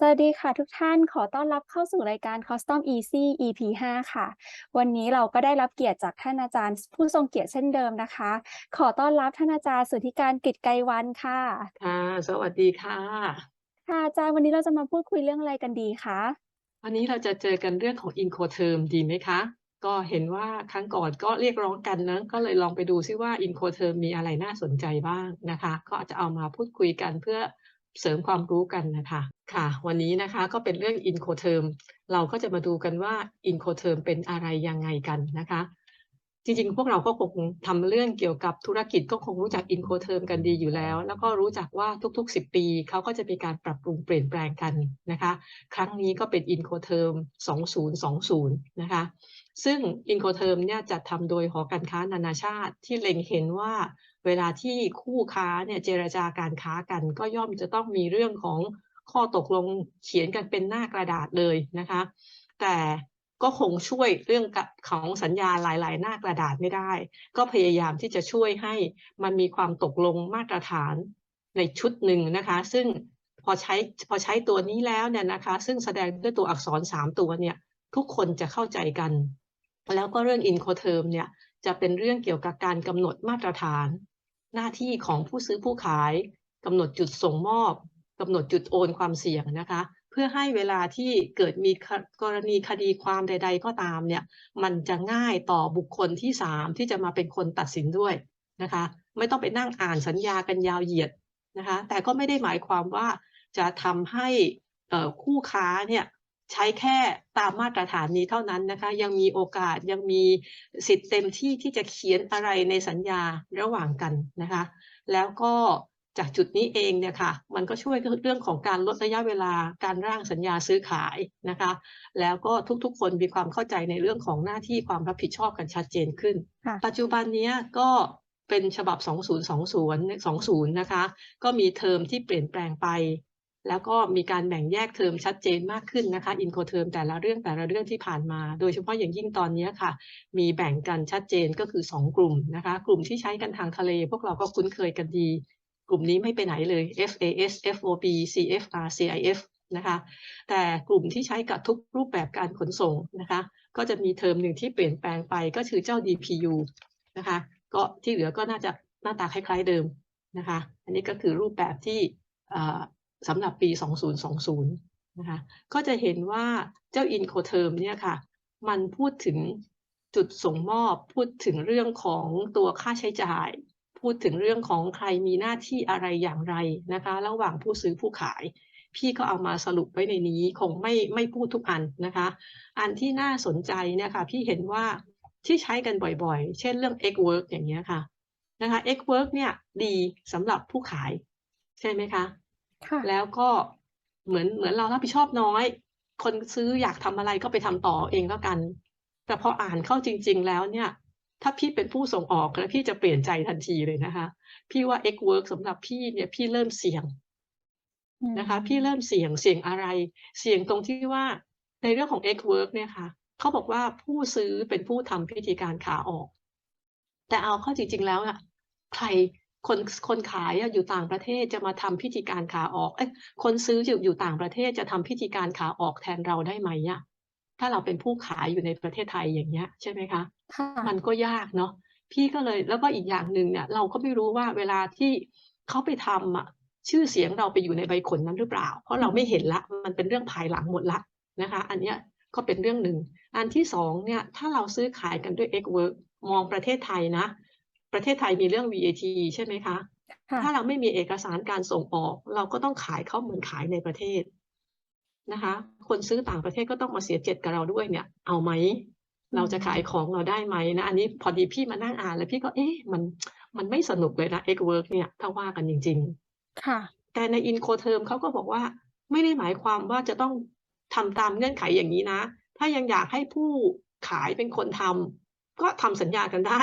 สวัสดีค่ะทุกท่านขอต้อนรับเข้าสู่รายการ Custom Easy EP 5ค่ะ วันนี้เราก็ได้รับเกียรติจากท่านอาจารย์ผู้ทรงเกียรติเช่นเดิมนะคะ ขอต้อนรับท่านอาจารย์สุทธิการกิจไกรวันค่ะค่ะ สวัสดีค่ะ ค่ะอาจารย์วันนี้เราจะมาพูดคุยเรื่องอะไรกันดีคะวันนี้เราจะเจอกันเรื่องของ Incoterm ดีไหมคะ ก็เห็นว่าครั้งก่อนก็เรียกร้องกันนะก็เลยลองไปดูซิว่า Incoterm มีอะไรน่าสนใจบ้างนะคะ ก็อาจจะเอามาพูดคุยกันเพื่อ เสริมความรู้กันนะคะค่ะ วันนี้นะคะก็เป็นเรื่อง Incoterm เราก็จะมาดูกันว่า Incoterm เป็นอะไรยังไงกันนะคะ จริงๆ พวกเราก็คงทำเรื่องเกี่ยวกับธุรกิจก็คงรู้จัก Incoterm กันดีอยู่แล้ว แล้วก็รู้จักว่าทุกๆ 10 ปีเขาก็จะมีการปรับปรุงเปลี่ยนแปลงกันนะคะ ครั้งนี้ก็เป็น Incoterm 2020 นะคะ ซึ่ง Incoterm เนี่ยจัดทำโดยหอการค้านานาชาติที่เล็งเห็นว่าเวลาที่คู่ค้าเนี่ยเจรจาการค้ากัน ก็ย่อมจะต้องมีเรื่องของข้อตกลงเขียนกันเป็นหน้ากระดาษเลยนะคะ แต่ ก็คงช่วยเรื่องของสัญญาหลายๆหน้ากระดาษไม่ได้ ก็พยายามที่จะช่วยให้มันมีความตกลงมาตรฐานในชุดหนึ่งนะคะ ซึ่งพอใช้พอใช้ตัวนี้แล้วเนี่ยนะคะ ซึ่งแสดงด้วยตัวอักษรสามตัวเนี่ยทุกคนจะเข้าใจกัน แล้วก็เรื่อง Incoterm เนี่ยจะเป็นเรื่องเกี่ยวกับการกำหนดมาตรฐาน หน้าที่ของผู้ซื้อผู้ขายกำหนดจุดส่งมอบกำหนดจุดโอนความเสี่ยงนะคะ พื่อให้เวลาที่เกิดมีกรณีคดีความใด ๆ ก็ตามเนี่ยมันจะง่ายต่อบุคคลที่สามที่จะมาเป็นคนตัดสินด้วยนะคะ ไม่ต้องไปนั่งอ่านสัญญากันยาวเหยียดนะคะ แต่ก็ไม่ได้หมายความว่าจะทำให้คู่ค้าเนี่ยใช้แค่ตามมาตรฐานนี้เท่านั้นนะคะ ยังมีโอกาสยังมีสิทธิ์เต็มที่ที่จะเขียนอะไรในสัญญาระหว่างกันนะคะ แล้วก็ จากจุดนี้เองเนี่ยค่ะมันก็ช่วยเรื่องของการลดระยะเวลาการร่างสัญญาซื้อขายนะคะ แล้วก็ทุกๆ คนมีความเข้าใจในเรื่องของหน้าที่ความรับผิดชอบกันชัดเจนขึ้น ปัจจุบันนี้ก็เป็นฉบับ 2020 20 นะคะ ก็มีเทอมที่เปลี่ยนแปลงไป แล้วก็มีการแบ่งแยกเทอมชัดเจนมากขึ้นนะคะ อินโคเทอมแต่ละเรื่องแต่ละเรื่องที่ผ่านมา โดยเฉพาะอย่างยิ่งตอนนี้ค่ะ มีแบ่งกันชัดเจนก็คือ 2 กลุ่มนะคะ กลุ่มที่ใช้กันทางทะเล พวกเราก็คุ้นเคยกันดี กลุ่มนี้ไม่ไปไหนเลย FAS FOB CFR CIF นะคะ แต่กลุ่มที่ใช้กับทุกรูปแบบการขนส่งนะคะ ก็จะมีเทอมหนึ่งที่เปลี่ยนแปลงไปก็คือเจ้า DPU นะคะ ก็ที่เหลือก็น่าจะหน้าตาคล้าย ๆเดิมนะคะ อันนี้ก็คือรูปแบบที่สำหรับปี 2020 นะคะ ก็จะเห็นว่าเจ้า Incoterm เนี่ยค่ะ มันพูดถึงจุดส่งมอบพูดถึงเรื่องของตัวค่าใช้จ่าย พูดถึงเรื่องของใครมีหน้าที่อะไรอย่างไรนะคะ ระหว่างผู้ซื้อผู้ขาย พี่ก็เอามาสรุปไว้ในนี้คงไม่ไม่พูดทุกอันนะคะ อันที่น่าสนใจเนี่ยค่ะพี่เห็นว่าที่ใช้กันบ่อยๆ เช่นเรื่อง X work อย่างเงี้ยค่ะนะคะ X work เนี่ยดีสำหรับผู้ขาย ใช่ไหมคะแล้วก็เหมือนเหมือนเรารับผิดชอบน้อย คนซื้ออยากทำอะไรก็ไปทำต่อเองแล้วกัน แต่พออ่านเข้าจริง ๆ แล้วเนี่ย ถ้าพี่เป็นผู้ส่งออกแล้วพี่จะเปลี่ยนใจทันทีเลยนะคะ พี่ว่า X work สำหรับพี่เนี่ยพี่เริ่มเสี่ยงนะคะ พี่เริ่มเสี่ยงเสี่ยงอะไร เสี่ยงตรงที่ว่าในเรื่องของ X work เนี่ยค่ะเขาบอกว่าผู้ซื้อเป็นผู้ทำพิธีการขาออก แต่เอาเข้าจริง ๆ แล้วอะใครคนคนขายอยู่ต่างประเทศจะมาทำพิธีการขาออกเอ้ยคนซื้ออยู่อยู่ต่างประเทศจะทำพิธีการขาออกแทนเราได้ไหมอะ ถ้าเราเป็นผู้ขายอยู่ในประเทศไทยอย่างเงี้ยใช่ไหมคะ มันก็ยากเนาะพี่ก็เลยแล้วก็อีกอย่างหนึ่งเนี่ย เราก็ไม่รู้ว่าเวลาที่เขาไปทำอะชื่อเสียงเราไปอยู่ในใบขนนั้นหรือเปล่า เพราะเราไม่เห็นละ มันเป็นเรื่องภายหลังหมดละนะคะ อันเนี้ยก็เป็นเรื่องหนึ่ง อันที่สองเนี่ย ถ้าเราซื้อขายกันด้วย X work มองประเทศไทยนะ ประเทศไทยมีเรื่อง VAT ใช่ไหมคะ ถ้าเราไม่มีเอกสารการส่งออก เราก็ต้องขายเขาเหมือนขายในประเทศ นะคะ คนซื้อต่างประเทศก็ต้องมาเสียเจ็ดกับเราด้วยเนี่ย เอาไหม เราจะขายของเราได้ไหมนะ อันนี้พอดีพี่มานั่งอ่านแล้วพี่ก็เอ๊ะมันมันไม่สนุกเลยนะ X work เนี่ยถ้าว่ากันจริง ๆ ค่ะ แต่ใน Incoterm เขาก็บอกว่า ไม่ได้หมายความว่าจะต้องทำตามเงื่อนไขอย่างนี้นะ ถ้ายังอยากให้ผู้ขายเป็นคนทำก็ทำสัญญากันได้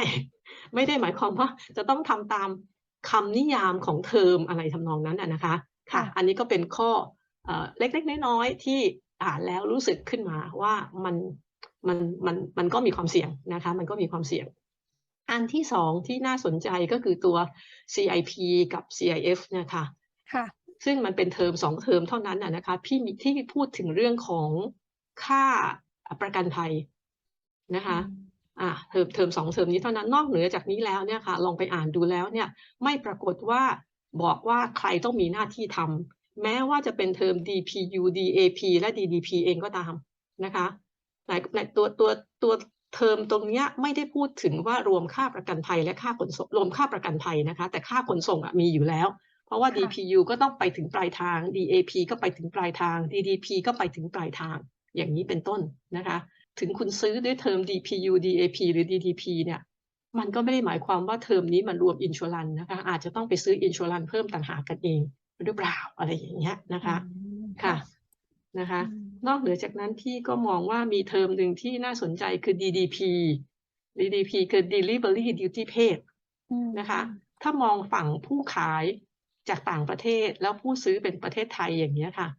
ไม่ได้หมายความว่าจะต้องทำตามคำนิยามของเทอมอะไรทำนองนั้นนะคะ ค่ะ อันนี้ก็เป็นข้อ เล็กๆน้อยๆที่อ่านแล้วรู้สึกขึ้นมาว่ามันมันมันมันก็มีความเสี่ยงนะคะ มันก็มีความเสี่ยง อันที่สองที่น่าสนใจก็คือตัว CIP กับ CIF เนี่ยค่ะค่ะซึ่งมันเป็นเทอมสองเทอมเท่านั้นน่ะนะคะพี่มีที่พูดถึงเรื่องของค่าประกันภัยนะคะอ่าเทอมเทอมสองเทอมนี้เท่านั้นนอกเหนือจากนี้แล้วเนี่ยค่ะ ลองไปอ่านดูแล้วเนี่ย ไม่ปรากฏว่าบอกว่าใครต้องมีหน้าที่ทำ แม้ว่าจะเป็นเทอม DPU DAP และ DDP เองก็ตามนะคะในในตัวตัวตัวเทอมตรงเนี้ยไม่ได้พูดถึงว่ารวมค่าประกันภัยและค่าขนส่งรวมค่าประกันภัยนะคะ แต่ค่าขนส่งอะมีอยู่แล้ว เพราะว่าค่ะ DPU ก็ต้องไปถึงปลายทาง DAP ก็ไปถึงปลายทาง DDP ก็ไปถึงปลายทาง อย่างนี้เป็นต้นนะคะ ถึงคุณซื้อด้วยเทอม DPU DAP หรือ DDP เนี่ย มันก็ไม่ได้หมายความว่าเทอมนี้มันรวมอินช r รันนะคะ อาจจะต้องไปซื้ออินช r รันเพิ่มต่างหากกันเอง หรือเปล่าอะไรอย่างเงี้ยนะคะอืมค่ะนะคะอืมนอกเหนือจากนั้นพี่ก็มองว่ามีเทอมหนึ่งที่น่าสนใจคือ DDP DDP คือ Delivery Duty Paid อืมนะคะ ถ้ามองฝั่งผู้ขายจากต่างประเทศแล้วผู้ซื้อเป็นประเทศไทยอย่างนี้ยค่ะ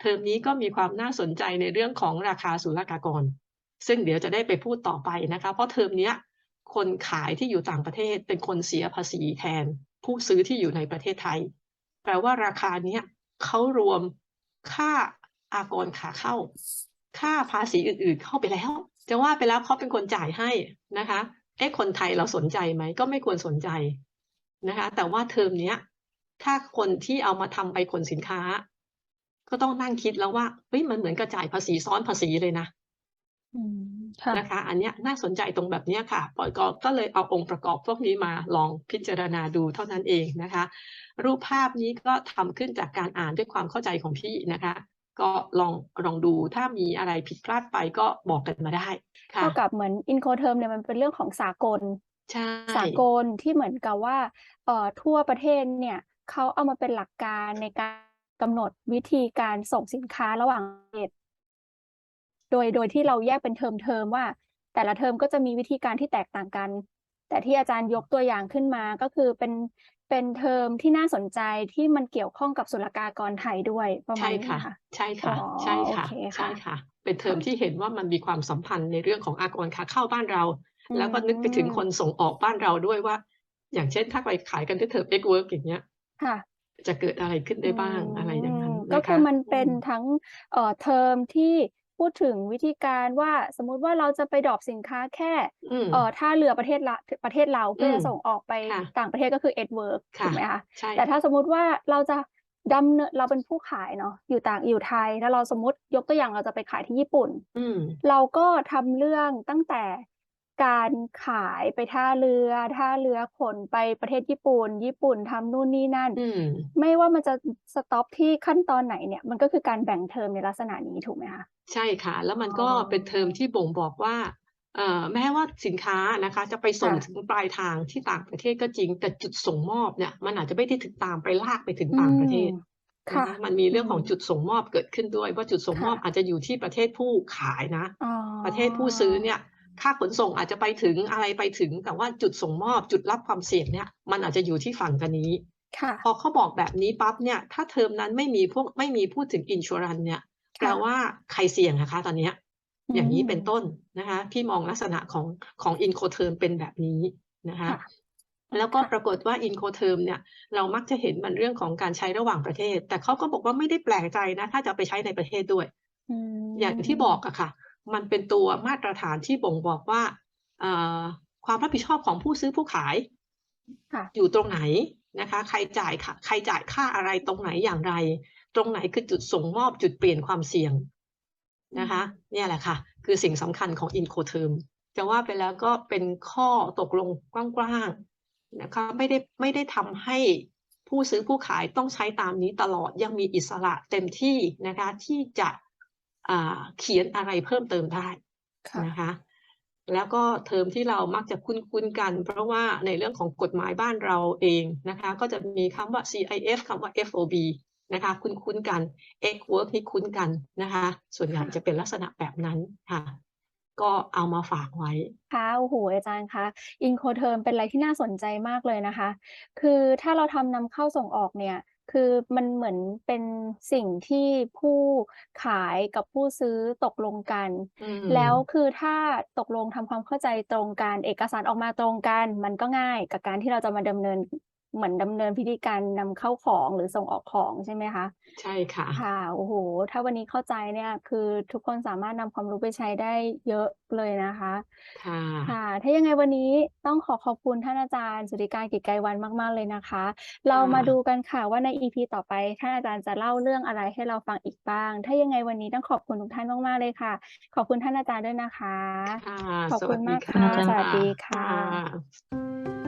เทอมนี้ก็มีความน่าสนใจในเรื่องของราคาศุลกากร ซึ่งเดี๋ยวจะได้ไปพูดต่อไปนะคะ เพราะเทอมเนี้ยคนขายที่อยู่ต่างประเทศเป็นคนเสียภาษีแทน ผู้ซื้อที่อยู่ในประเทศไทย แปลว่าราคาเนี้ยเขารวมค่าอากรขาเข้า ค่าภาษีอื่นๆเข้าไปแล้ว จะว่าไปแล้วเขาเป็นคนจ่ายให้นะคะเอ๊ะคนไทยเราสนใจไหมก็ไม่ควรสนใจนะคะ แต่ว่าเทอมเนี้ย ถ้าคนที่เอามาทำใบขนสินค้า ก็ต้องนั่งคิดแล้วว่าเฮ้ยมันเหมือนกระจ่ายภาษีซ้อนภาษีเลยนะ อืม ค่ะ นะคะ อันเนี้ยน่าสนใจตรงแบบเนี้ยค่ะ ปอยก็ก็เลยเอาองค์ประกอบพวกนี้มาลองพิจารณาดูเท่านั้นเองนะคะ รูปภาพนี้ก็ทำขึ้นจากการอ่านด้วยความเข้าใจของพี่นะคะ ก็ลองลองดูถ้ามีอะไรผิดพลาดไปก็บอกกันมาได้ค่ะ เท่ากับเหมือนอินโคเทอมเนี่ยมันเป็นเรื่องของสากล ใช่ สากลที่เหมือนกับว่าเอ่อทั่วประเทศเนี่ยเขาเอามาเป็นหลักการในการกำหนดวิธีการส่งสินค้าระหว่างประเทศ โดยโดยที่เราแยกเป็นเทอมเทอมว่า แต่ละเทอมก็จะมีวิธีการที่แตกต่างกัน แต่ที่อาจารย์ยกตัวอย่างขึ้นมาก็คือเป็นเป็นเทอมที่น่าสนใจที่มันเกี่ยวข้องกับศุลกากรไทยด้วยประมาใช่ณนี้ค่ะค่ะ ใช่ค่ะอ๋อใช่ค่ะโอเคใช่ค่ะค่ะ เป็นเทอมที่เห็นว่ามันมีความสัมพันธ์ในเรื่องของอากรขาเข้าบ้านเรา แล้วก็นึกไปถึงคนส่งออกบ้านเราด้วยว่า อย่างเช่นถ้าไปขายกันด้วยเทอม X work อย่างเงี้ยค่ะจะเกิดอะไรขึ้นได้บ้างอะไรอย่างนั้นมนะคะก็คือมันเป็นอืมทั้งเอ่อเทอมที่ พูดถึงวิธีการว่าสมมุติว่าเราจะไปดรอปสินค้าแค่อืมเอ่อท่าเรือประเทศละประเทศเราเพื่อมจะส่งออกไปค่ะต่างประเทศก็คือ e d w o r k ค่ะถูกไหมคะใช่แต่ถ้าสมมุติว่าเราจะดำเนินเราเป็นผู้ขายเนาะอยู่ต่างอยู่ไทย แล้วเราสมมติยกตัวอย่างเราจะไปขายที่ญี่ปุ่นอืมเราก็ทำเรื่องตั้งแต่ การขายไปท่าเรือ ท่าเรือขนไปประเทศญี่ปุ่น ญี่ปุ่นทำนู่นนี่นั่น อืม ไม่ว่ามันจะสต็อปที่ขั้นตอนไหนเนี่ย มันก็คือการแบ่งเทอมในลักษณะนี้ถูกไหมคะ ใช่ค่ะ แล้วมันก็อ๋อเป็นเทอมที่บ่งบอกว่าเอ่อแม้ว่าสินค้านะคะ จะไปส่งค่ะถึงปลายทางที่ต่างประเทศก็จริง แต่จุดส่งมอบเนี่ยมันอาจจะไม่ได้ถึงตามไปลากไปถึงต่างประเทศอืมนะค่ะ คะมันมีเรื่องของอืมจุดส่งมอบเกิดขึ้นด้วยว่าจุดส่งมอบค่ะอาจจะอยู่ที่ประเทศผู้ขายนะ อ๋อ ประเทศผู้ซื้อเนี่ย ค่าขนส่งอาจจะไปถึงอะไรไปถึง แต่ว่าจุดส่งมอบจุดรับความเสี่ยงเนี่ย มันอาจจะอยู่ที่ฝั่งกันนี้ค่ะพอเขาบอกแบบนี้ปั๊บเนี่ย ถ้าเทอมนั้นไม่มีพวกไม่มีพูดถึงอินช r รันเนี่ยแปลค่ะว่าใครเสี่ยงนะคะ ตอนเนี้ย อย่างนี้อืมเป็นต้นนะคะ พี่มองลักษณะของของอินโคเทอมเป็นแบบนี้นะคะค่ะแล้วก็ค่ะปรากฏว่าอินโคเทอมเนี่ยเรามักจะเห็นมันเรื่องของการใช้ระหว่างประเทศ แต่เขาก็บอกว่าไม่ได้แปลกใจนะ ถ้าจะเอาไปใช้ในประเทศด้วยอืมอย่างที่บอกอะค่ะ มันเป็นตัวมาตรฐานที่บ่งบอกว่าเอ่อความรับผิดชอบของผู้ซื้อผู้ขายค่ะอยู่ตรงไหนนะคะ ใครจ่ายค่ะ ใครจ่ายค่าอะไรตรงไหนอย่างไร ตรงไหนคือจุดส่งมอบจุดเปลี่ยนความเสี่ยงนะคะ เนี่ยแหละค่ะ คือสิ่งสำคัญของ Incoterm จะว่าไปแล้วก็เป็นข้อตกลงกว้างๆนะคะไม่ได้ไม่ได้ทำให้ผู้ซื้อผู้ขายต้องใช้ตามนี้ตลอดยังมีอิสระเต็มที่นะคะที่จะอ่า เขียนอะไรเพิ่มเติมได้ค่ะนะคะ แล้วก็เทอมที่เรามักจะคุ้นๆกัน เพราะว่าในเรื่องของกฎหมายบ้านเราเองนะคะ ก็จะมีคำว่า CIF คำว่า FOB นะคะคุ้นๆกัน X work นี่คุ้นกันนะคะ ส่วนใหญ่ค่ะจะเป็นลักษณะแบบนั้นค่ะก็เอามาฝากไว้ค่ะโอ้โหอาจารย์คะอินโคเทอมเป็นอะไรที่น่าสนใจมากเลยนะคะ คือถ้าเราทำนำเข้าส่งออกเนี่ย คือมันเหมือนเป็นสิ่งที่ผู้ขายกับผู้ซื้อตกลงกัน อืม แล้วคือถ้าตกลงทำความเข้าใจตรงกัน เอกสารออกมาตรงกัน มันก็ง่ายกับการที่เราจะมาดำเนิน เหมือนดำเนินพิธีการนำเข้าของหรือส่งออกของใช่ไหมคะ ใช่ค่ะ ค่ะ โอ้โฮถ้าวันนี้เข้าใจเนี่ย คือทุกคนสามารถนำความรู้ไปใช้ได้เยอะเลยนะคะ ค่ะ ค่ะ ถ้ายังไงวันนี้ต้องขอขอบคุณท่านอาจารย์สุทธิการกิจไกรวันมาก ๆ เลยนะคะ เราค่ะมาดูกันค่ะว่าใน EP ต่อไปท่านอาจารย์จะเล่าเรื่องอะไรให้เราฟังอีกบ้าง ถ้ายังไงวันนี้ต้องขอบคุณทุกท่านมากๆเลยค่ะ ขอบคุณท่านอาจารย์ด้วยนะคะค่ะขอบสคุวัณสดีมากค่ะค่ะ สวัสดีค่ะค่ะค่ะ